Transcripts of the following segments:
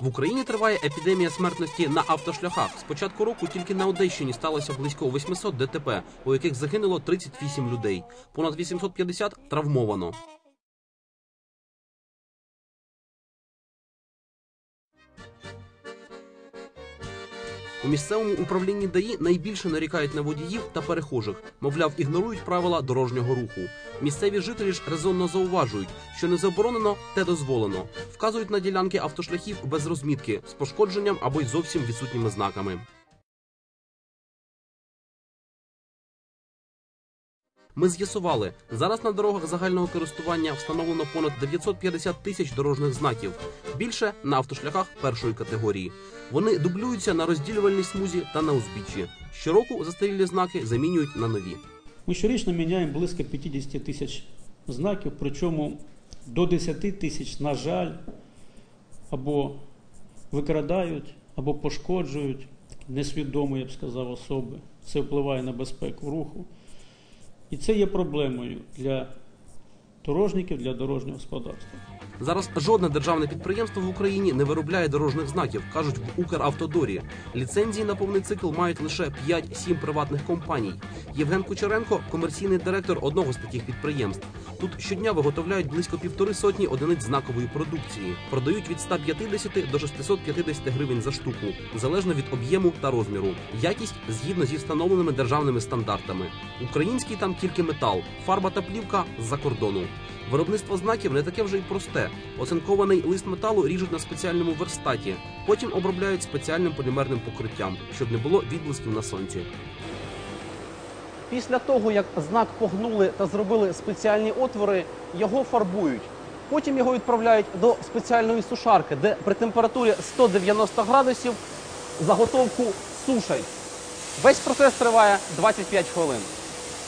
В Україні триває епідемія смертності на автошляхах. З початку року тільки на Одещині сталося близько 800 ДТП, у яких загинуло 38 людей. Понад 850 травмовано. У місцевому управлінні ДАІ найбільше нарікають на водіїв та перехожих. Мовляв, ігнорують правила дорожнього руху. Місцеві жителі ж резонно зауважують, що не заборонено, те дозволено. Вказують на ділянки автошляхів без розмітки з пошкодженням або й зовсім відсутніми знаками. Ми з'ясували, зараз на дорогах загального користування встановлено понад 950 тисяч дорожніх знаків, більше на автошляхах першої категорії. Вони дублюються на розділювальній смузі та на узбіччі. Щороку застарілі знаки замінюють на нові. Ми щорічно міняємо близько 50 тисяч знаків, причому до 10 тисяч, на жаль, або викрадають, або пошкоджують несвідомі, я б сказав, особи. Це впливає на безпеку руху. І це є проблемою для дорожників, для дорожнього господарства. Зараз жодне державне підприємство в Україні не виробляє дорожніх знаків, кажуть в Укравтодорі. Ліцензії на повний цикл мають лише 5-7 приватних компаній. Євген Кучеренко комерційний директор одного з таких підприємств. Тут щодня виготовляють близько півтори сотні одиниць знакової продукції. Продають від 150 до 650 гривень за штуку, залежно від об'єму та розміру. Якість згідно зі встановленими державними стандартами. Український там тільки метал, фарба та плівка з-за кордону. Виробництво знаків не таке вже й просте. Оцинкований лист металу ріжуть на спеціальному верстаті, потім обробляють спеціальним полімерним покриттям, щоб не було відблисків на сонці. Після того, як знак погнули та зробили спеціальні отвори, його фарбують. Потім його відправляють до спеціальної сушарки, де при температурі 190 градусів заготовку сушать. Весь процес триває 25 хвилин.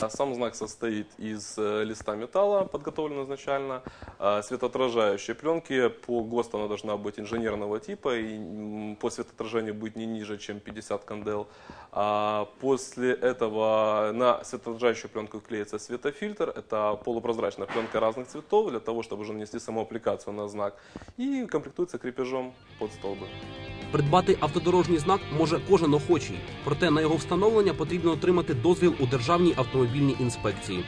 А Сам знак состоит из э, листа металла, подготовленного изначально, а, светоотражающей пленки. По ГОСТу она должна быть инженерного типа и м, по светоотражению быть не ниже, чем 50 кандел. А После этого на светоотражающую пленку клеится светофильтр. Это полупрозрачная пленка разных цветов для того, чтобы уже нанести саму аппликацию на знак. И комплектуется крепежом под столбы. Придбати автодорожній знак може кожен охочий, проте на його встановлення потрібно отримати дозвіл у Державній автомобільній інспекції.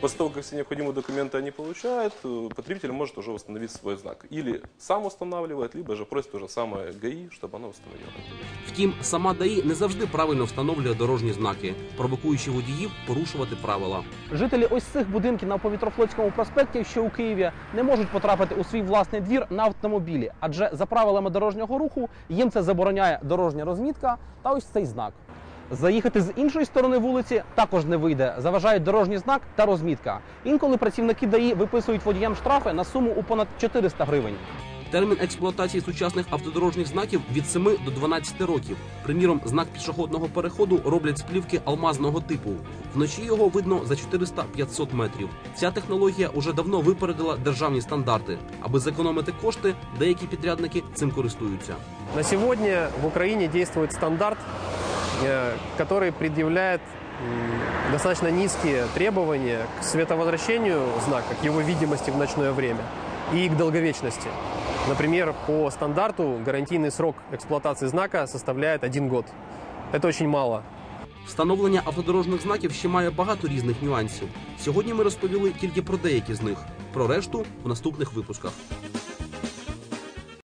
После того, как все необходимые документы они получают, э, потребитель может уже установить свой знак. Или сам устанавливает, либо же просит то же самое ГАИ, чтобы оно установило. Втім, сама ДАІ не завжди правильно встановлює дорожні знаки, провокуючи водіїв порушувати правила. Жителі ось цих будинків на Повітрофлотському проспекті, що у Києві, не можуть потрапити у свій власний двір на автомобілі, адже за правилами дорожнього руху їм це забороняє дорожня розмітка та ось цей знак. Заїхати з іншої сторони вулиці також не вийде. Заважають дорожній знак та розмітка. Інколи працівники ДАІ виписують водіям штрафи на суму у понад 400 гривень. Термін експлуатації сучасних автодорожніх знаків від 7 до 12 років. Приміром, знак пішохідного переходу роблять з плівки алмазного типу. Вночі його видно за 400-500 метрів. Ця технологія уже давно випередила державні стандарти. Аби зекономити кошти, деякі підрядники цим користуються. На сегодня в Украине действует стандарт, который предъявляет м, достаточно низкие требования к световозвращению знака, к его видимости в ночное время и к долговечности. Например, по стандарту гарантийный срок эксплуатации знака составляет один год. Это очень мало. Встановлення автодорожних знаків ще має багато різних нюансів. Сьогодні ми розповіли тільки про деякі з них. Про решту в наступних випусках.